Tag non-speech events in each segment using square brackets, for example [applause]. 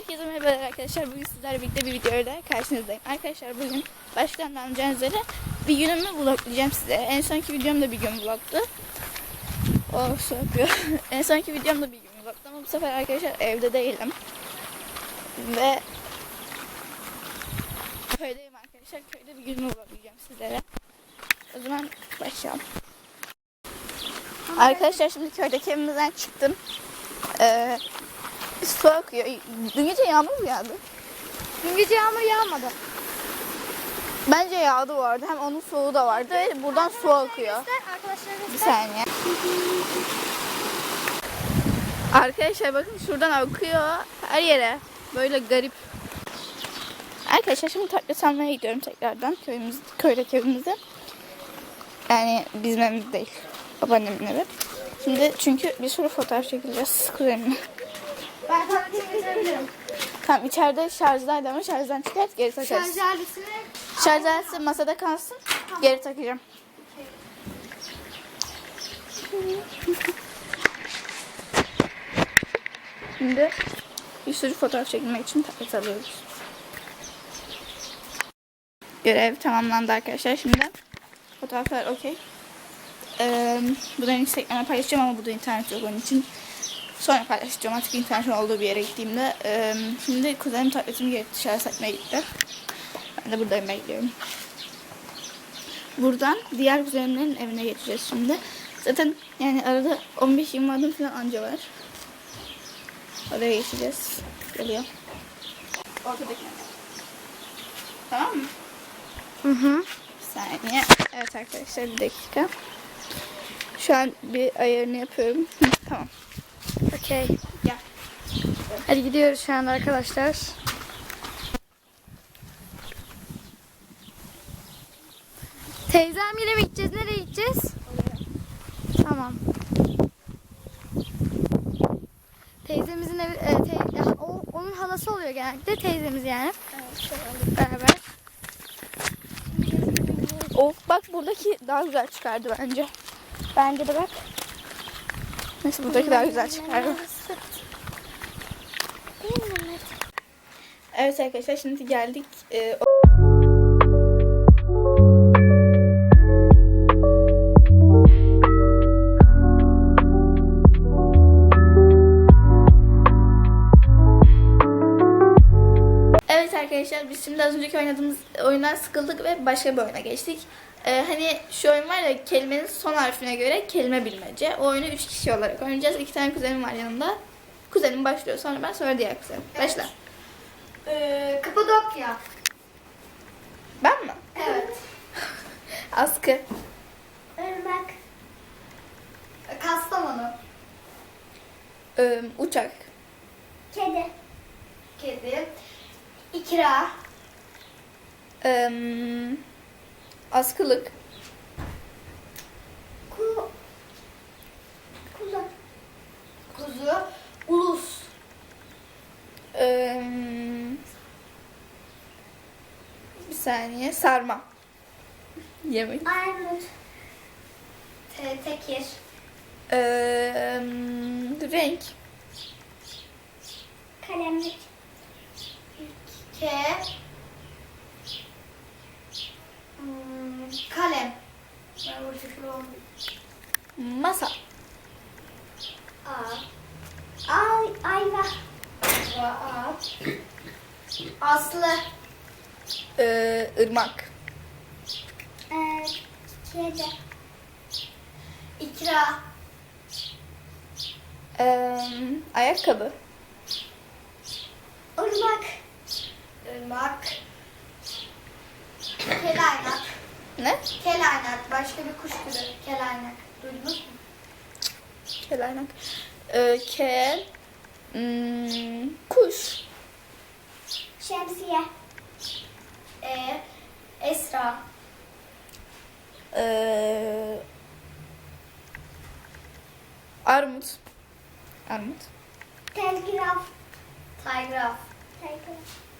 Herkese merhaba arkadaşlar. Bugün sizlerle birlikte bir videoyla karşınızdayım. Arkadaşlar bugün baştan anlayacağınız üzere bir günümü vloglayacağım size. En sonki videom da bir gün vlogtu. Oh su [laughs] en sonki videom da bir gün vlogtu ama bu sefer arkadaşlar evde değilim. Ve köydeyim arkadaşlar. Köyde bir günümü vloglayacağım sizlere. O zaman başlayalım. Arkadaşlar şimdi köydeki evimizden çıktım. Ee, su akıyor. Dün gece yağmur mu yağdı? Dün gece yağmur yağmadı. Bence yağdı arada. Hem onun soğuğu da vardı ve buradan su akıyor. Arkadaşlar Bir saniye. Arkadaşlar bakın şuradan akıyor her yere. Böyle garip. Arkadaşlar şimdi taklit almaya gidiyorum tekrardan köyümüz, köydeki evimize. Yani bizim evimiz değil. Babaannemin evi. Şimdi çünkü bir sürü fotoğraf çekeceğiz kuzenimle. Ben. Tamam içeride şarjdaydı ama şarjdan çıkart geri takarız. Şarj aletini Şarj aleti masada kalsın. Geri takacağım. Şimdi bir sürü fotoğraf çekmek için tablet alıyoruz. Görev tamamlandı arkadaşlar. Şimdi fotoğraflar okey. Ee, bunu Instagram'a paylaşacağım ama burada internet yok onun için. Sonra paylaşacağım artık internetin olduğu bir yere gittiğimde. Ee, şimdi kuzenim tabletimi geri dışarı satmaya gitti. Ben de buradayım bekliyorum. Buradan diğer kuzenimlerin evine geçeceğiz şimdi. Zaten yani arada 15-20 adım falan anca var. Oraya geçeceğiz. Geliyor. Ortadaki. Tamam mı? Hı hı. Bir saniye. Evet arkadaşlar bir dakika. Şu an bir ayarını yapıyorum. Hı, tamam. Okey. Gel. Hadi gidiyoruz şu anda arkadaşlar. Teyzem yine mi gideceğiz? Nereye gideceğiz? Tamam. Teyzemizin evi, e, te- o, onun halası oluyor genellikle. Teyzemiz yani. Beraber. Of bak buradaki daha güzel çıkardı bence. Bence de bak. Neyse buradaki daha güzel çıkardı. Evet arkadaşlar şimdi geldik. Ee, şimdi az önceki oynadığımız oyundan sıkıldık ve başka bir oyuna geçtik. Ee, hani şu oyun var ya kelimenin son harfine göre kelime bilmece. O oyunu 3 kişi olarak oynayacağız. İki tane kuzenim var yanımda. Kuzenim başlıyor sonra ben sonra diğer kuzenim. Başla. Ee, Kapadokya. Ben mi? Evet. [laughs] Askı. Irmak. Kastamonu. Ee, uçak. Kedi. Kedi. İkra. Ee, askılık. Ku. Kuzu. Kuzu. Ulus. Ee, bir saniye. Sarma. [laughs] Yemek. Armut. Te tekir. Ee, renk. Kalemlik. Ke. Hmm, kalem. Ben. Masa. A. Ay, ayva. Aslı. Ee, ırmak. Ee, kedi. İkra. Ee, ayakkabı. Irmak. Irmak. Kelaynak. Ne? Kelaynak. Başka bir kuş türü. Kelaynak. Duydunuz mu? Kelaynak. Ee, kel. Hmm, kuş. Şemsiye. Ee, Esra. Ee, armut. Armut. Telgraf. Telgraf.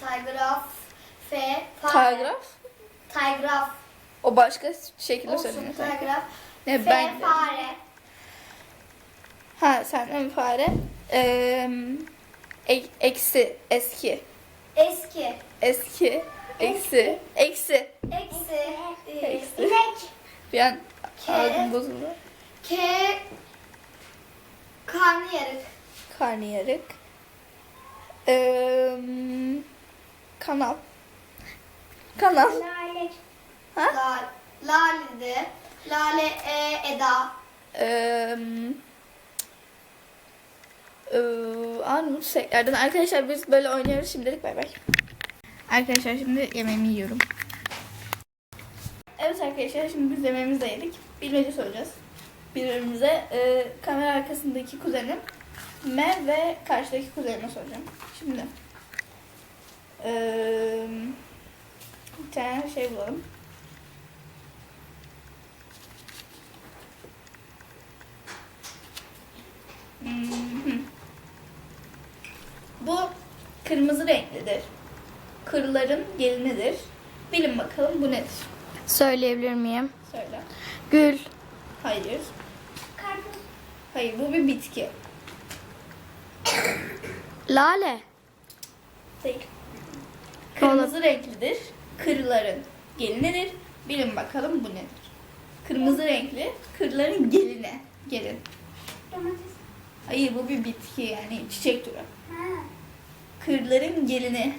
Telgraf. F. Fare. Telgraf. Telgraf. O başka şekilde Olsun. söyleniyor. Telgraf. Ne, F. ben Fare. Ha, Ha sen de mi fare? Ee, Ek- eksi. Eski. Eski. Eski. Eksi. Eksi. Eksi. Eksi. İnek. Bir an ağzım bozuldu. Ke. Karnıyarık. Karnıyarık. Ee, kanal. Kanal. Lale. Ha? Lale. Lale'di. Lale e, Eda. Ee, ee, Armut tekrardan. Arkadaşlar biz böyle oynuyoruz. Şimdilik bay bay. Arkadaşlar şimdi yemeğimi yiyorum. Evet arkadaşlar şimdi biz yemeğimizi de yedik. Bilmece soracağız. Birbirimize ee, kamera arkasındaki kuzenim me ve karşıdaki kuzenime soracağım. Şimdi ee, bir tane şey bulalım. Bu kırmızı renklidir. Kırların gelinidir. Bilin bakalım bu nedir? Söyleyebilir miyim? Söyle. Gül. Hayır. Hayır bu bir bitki. Lale. Değil. Kırmızı renklidir. Kırların gelinidir. Bilin bakalım bu nedir? Kırmızı renkli, kırların geline. Gelin. Domates. Hayır bu bir bitki yani çiçek türü. Ha. Kırların gelini.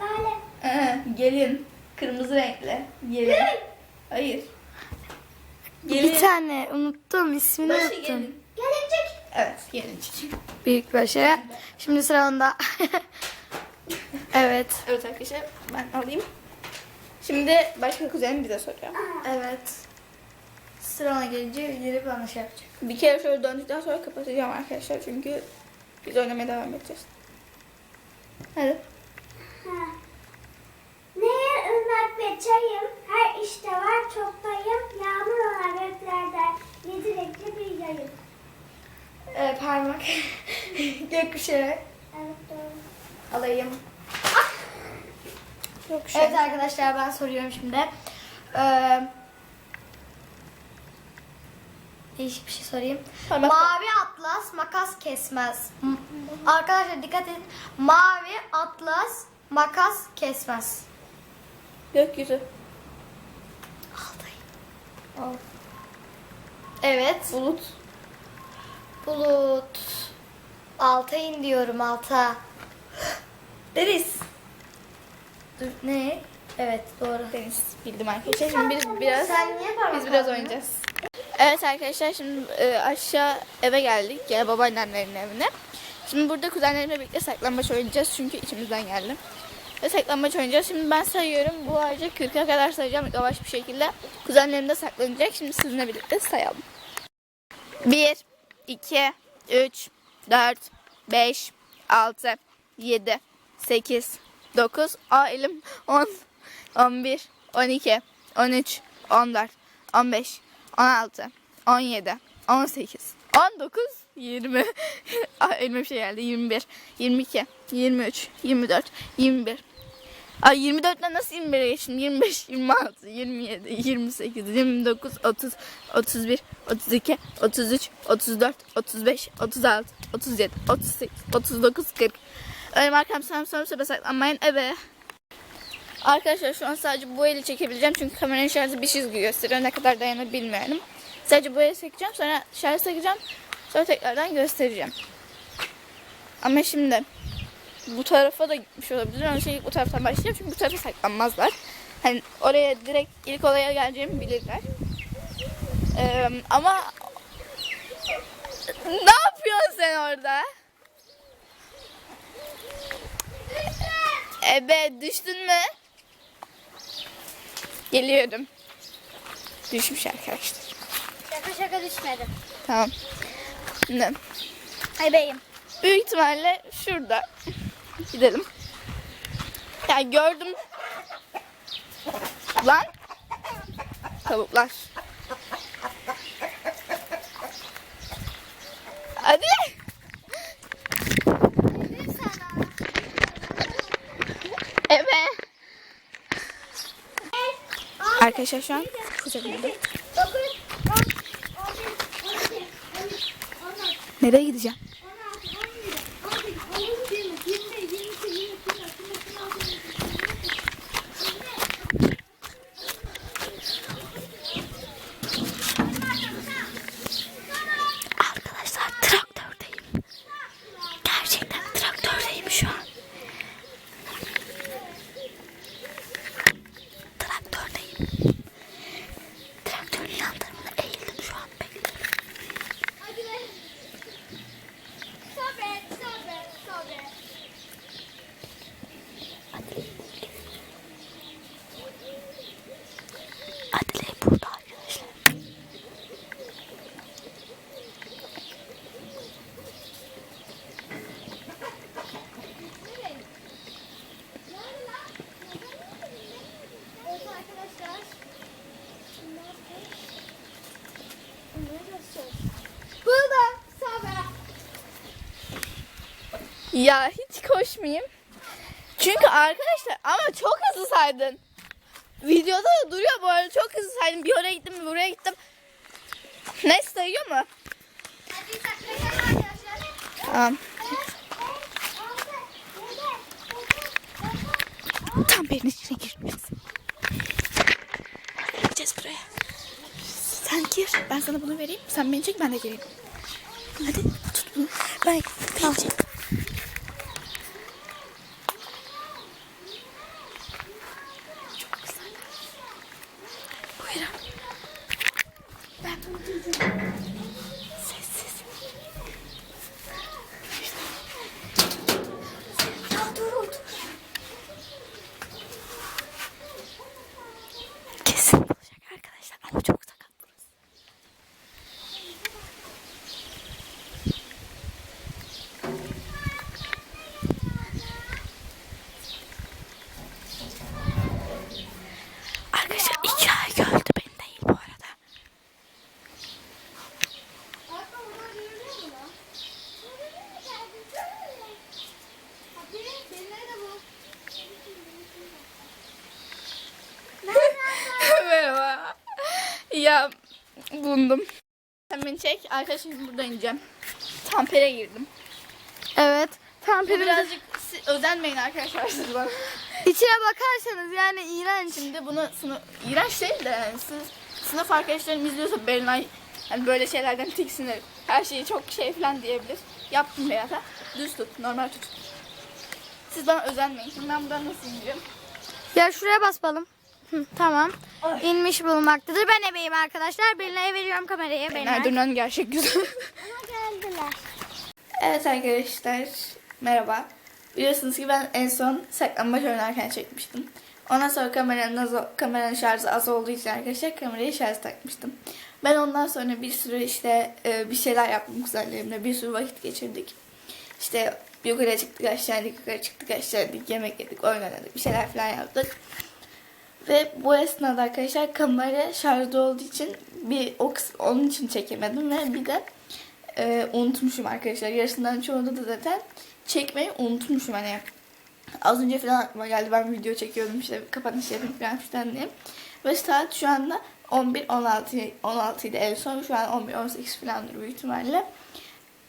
Lale. Ee, gelin. Kırmızı renkli. Gelin. Hayır. Gelin. Bir tane unuttum ismini Başı unuttum. gelin. Gelincik. Evet gelincik. Büyük başı. Şimdi sıra onda. [laughs] evet. Evet arkadaşlar ben alayım. Şimdi başka kuzenim bize soruyor. Evet. Sıra ona gelince gelip bana şey yapacak. Bir kere şöyle döndükten sonra kapatacağım arkadaşlar çünkü biz oynamaya devam edeceğiz. Hadi. Nehir, ırmak ve çayım, her işte var çok payım, yağmur olan göklerden yedi renkli bir yayım. Ee, parmak. [laughs] Gökkuşağı. Evet doğru. Alayım. Yok şey. Evet arkadaşlar ben soruyorum şimdi. Ee, değişik bir şey sorayım. Parmak- Mavi atlas makas kesmez. Arkadaşlar dikkat edin. Mavi atlas makas kesmez. Gökyüzü. Al. Evet. Bulut. Bulut. Alta in diyorum alta. Deniz. Dur ne? Evet doğru. Deniz. Bildim arkadaşlar. Şimdi biz biraz Sen niye parmak biz biraz oynayacağız. Evet arkadaşlar şimdi e, aşağı eve geldik. Yani babaannemlerin evine. Şimdi burada kuzenlerimle birlikte saklambaç oynayacağız. Çünkü içimizden geldi. Ve saklambaç oynayacağız. Şimdi ben sayıyorum. Bu ağaca 40'a kadar sayacağım yavaş bir şekilde. Kuzenlerim de saklanacak. Şimdi sizinle birlikte sayalım. 1, 2, 3, 4, 5, 6, 7, 8, 9, Aa elim 10, 11, 12, 13, 14, 15, 16, 17, 18, 19, 20. Aa, elime bir şey geldi. 21, 22, 23, 24, 21. Ay 24'ten nasıl 21'e geçtim? 25, 26, 27, 28, 29, 30, 31, 32, 33, 34, 35, 36, 37, 38, 39, 40. Öyle arkam sana sonra sonra saklanmayın eve. Arkadaşlar şu an sadece bu eli çekebileceğim çünkü kameranın şarjı bir çizgi gösteriyor. Ne kadar dayanır bilmiyorum. Sadece bu eli çekeceğim sonra şarj takacağım. Sonra tekrardan göstereceğim. Ama şimdi bu tarafa da gitmiş olabilir. Onun için bu taraftan başlayacağım çünkü bu tarafa saklanmazlar. Hani oraya direkt ilk olaya geleceğimi bilirler. Ee, ama ne yapıyorsun sen orada? Ebe düştün mü? Geliyorum. Düşmüş arkadaşlar. Şaka şaka düşmedim. Tamam. Ne? Ay beyim. Büyük ihtimalle şurada. Gidelim. Yani gördüm. Lan. Tavuklar. Hadi. Evet. Arkadaşlar şu an kuzenim burada. Dokuz, on, on bir, on iki, on üç, on dört, Nereye gideceğim? Ya hiç koşmayayım. Çünkü arkadaşlar ama çok hızlı saydın. Videoda da duruyor bu arada çok hızlı saydım. Bir oraya gittim bir buraya gittim. Ne sayıyor mu? Tamam. Tam benim içine gireceğiz. Gireceğiz buraya. Sen gir. Ben sana bunu vereyim. Sen beni çek ben de gireyim. Hadi tut bunu. Ben beni çek. Çok güzel. Buyurun. Ben Sessiz. Ya dur otur. Kesin olacak arkadaşlar ama çok sakat burası. Arkadaşlar iki ay gördü beni değil bu arada. Arka buradan yürüyor mu lan? Hadi benim nerede bu? Merhaba. Ya bulundum. Sen beni çek. Arkadaşım burada ineceğim. Tampere girdim. Evet. Tam Bu birazcık siz özenmeyin arkadaşlar siz [laughs] bana. İçine bakarsanız yani iğrenç. Şimdi bunu sınıf... İğrenç değil de yani siz sınıf arkadaşlarım izliyorsa Belinay hani böyle şeylerden tiksinir. Her şeyi çok şey falan diyebilir. Yaptım veya da düz tut, normal tut. Siz bana özenmeyin. Şimdi ben buradan nasıl ineceğim? Ya şuraya basalım. Hı, tamam. İnmiş bulunmaktadır. Ben ebeyim arkadaşlar. Belina'ya veriyorum kamerayı. Belinay. Nereden gerçek güzel. geldiler. Evet arkadaşlar merhaba. Biliyorsunuz ki ben en son saklambaç oynarken çekmiştim. Ondan sonra kameranın, az, kameranın şarjı az olduğu için arkadaşlar kamerayı şarj takmıştım. Ben ondan sonra bir sürü işte e, bir şeyler yaptım kuzenlerimle. Bir sürü vakit geçirdik. İşte yukarı çıktık aşağı indik, yukarı çıktık aşağı indik, yemek yedik, oynadık, bir şeyler falan yaptık. Ve bu esnada arkadaşlar kamera şarjda olduğu için bir o kıs- onun için çekemedim ve bir de e, unutmuşum arkadaşlar. Yarısından çoğunda da zaten çekmeyi unutmuşum hani. Az önce falan aklıma geldi ben video çekiyordum işte kapanış yapayım falan filan diye. Ve saat şu anda 11 16 16 idi en son şu an 11 18 falandır büyük ihtimalle.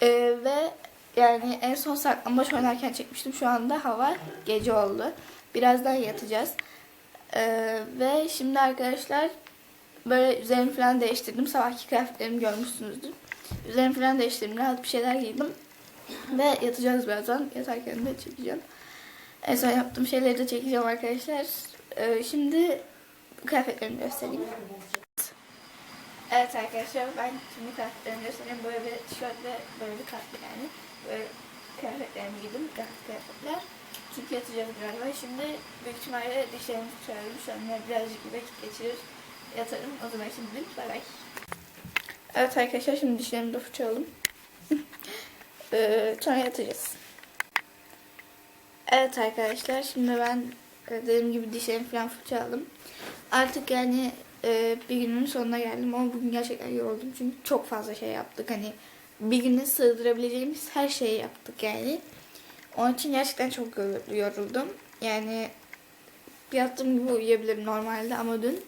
E, ve yani en son saklambaç oynarken çekmiştim. Şu anda hava gece oldu. Birazdan yatacağız. E, ve şimdi arkadaşlar böyle üzerimi falan değiştirdim. Sabahki kıyafetlerimi görmüşsünüzdür. Üzerimi falan değiştirdim. Rahat bir şeyler giydim. Ve yatacağız birazdan. Yatarken de çekeceğim. En son yaptığım şeyleri de çekeceğim arkadaşlar. Ee, şimdi kıyafetlerimi göstereyim. Evet arkadaşlar ben şimdi kıyafetlerimi göstereyim. Böyle bir tişört ve böyle bir katlı yani. Böyle kıyafetlerimi giydim. Rahat kıyafetler. Çünkü yatacağız birazdan. Şimdi büyük ihtimalle dişlerimi fırçalarım. Şu an birazcık bir vakit geçirir. Yatarım. O zaman şimdilik bay bay. Evet arkadaşlar şimdi dişlerimi de fırçalayalım. [laughs] ee, sonra yatacağız. Evet arkadaşlar şimdi ben e, dediğim gibi dişlerimi falan fırçaladım. Artık yani e, bir günün sonuna geldim ama bugün gerçekten yoruldum çünkü çok fazla şey yaptık. Hani bir güne sığdırabileceğimiz her şeyi yaptık yani. Onun için gerçekten çok yor- yoruldum. Yani yattığım gibi uyuyabilirim normalde ama dün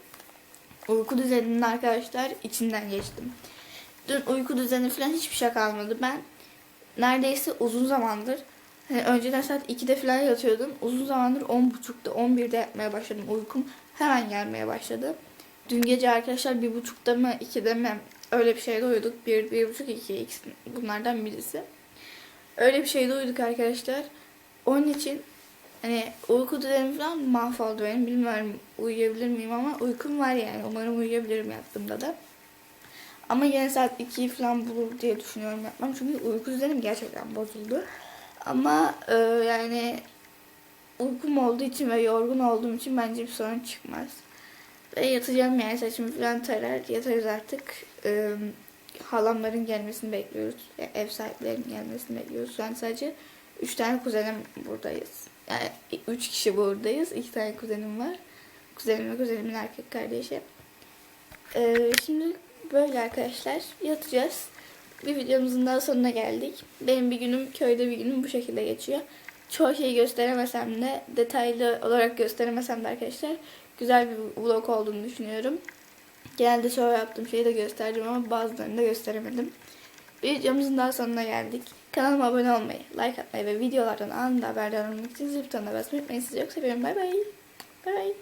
uyku düzeninin arkadaşlar içinden geçtim. Dün uyku düzeni falan hiçbir şey kalmadı. Ben neredeyse uzun zamandır hani önceden saat 2'de falan yatıyordum. Uzun zamandır 10.30'da 11'de yatmaya başladım. Uykum hemen gelmeye başladı. Dün gece arkadaşlar 1.30'da mı 2'de mi öyle bir şeyde uyuduk. 1, 1.30, 2 ikisi bunlardan birisi. Öyle bir şeyde uyuduk arkadaşlar. Onun için hani uyku düzenim falan mahvoldu benim. Bilmiyorum uyuyabilir miyim ama uykum var yani. Umarım uyuyabilirim yattığımda da. Ama yine saat 2'yi falan bulur diye düşünüyorum yapmam. Çünkü uyku düzenim gerçekten bozuldu. Ama e, yani uykum olduğu için ve yorgun olduğum için bence bir sorun çıkmaz. Ve yatacağım yani saçımı falan tarar yatarız artık. E, halamların gelmesini bekliyoruz. Yani ev sahiplerinin gelmesini bekliyoruz. Şu an sadece 3 tane kuzenim buradayız. Yani 3 kişi buradayız. 2 tane kuzenim var. Kuzenim ve kuzenimin erkek kardeşi. Ee, şimdi böyle arkadaşlar yatacağız. bir videomuzun daha sonuna geldik. Benim bir günüm köyde bir günüm bu şekilde geçiyor. Çoğu şeyi gösteremesem de detaylı olarak gösteremesem de arkadaşlar güzel bir vlog olduğunu düşünüyorum. Genelde çoğu yaptığım şeyi de gösterdim ama bazılarını da gösteremedim. Videomuzun daha sonuna geldik. Kanalıma abone olmayı, like atmayı ve videolardan anında haberdar olmak için zil butonuna basmayı unutmayın. Sizi çok seviyorum. Bay bay. Bay bay.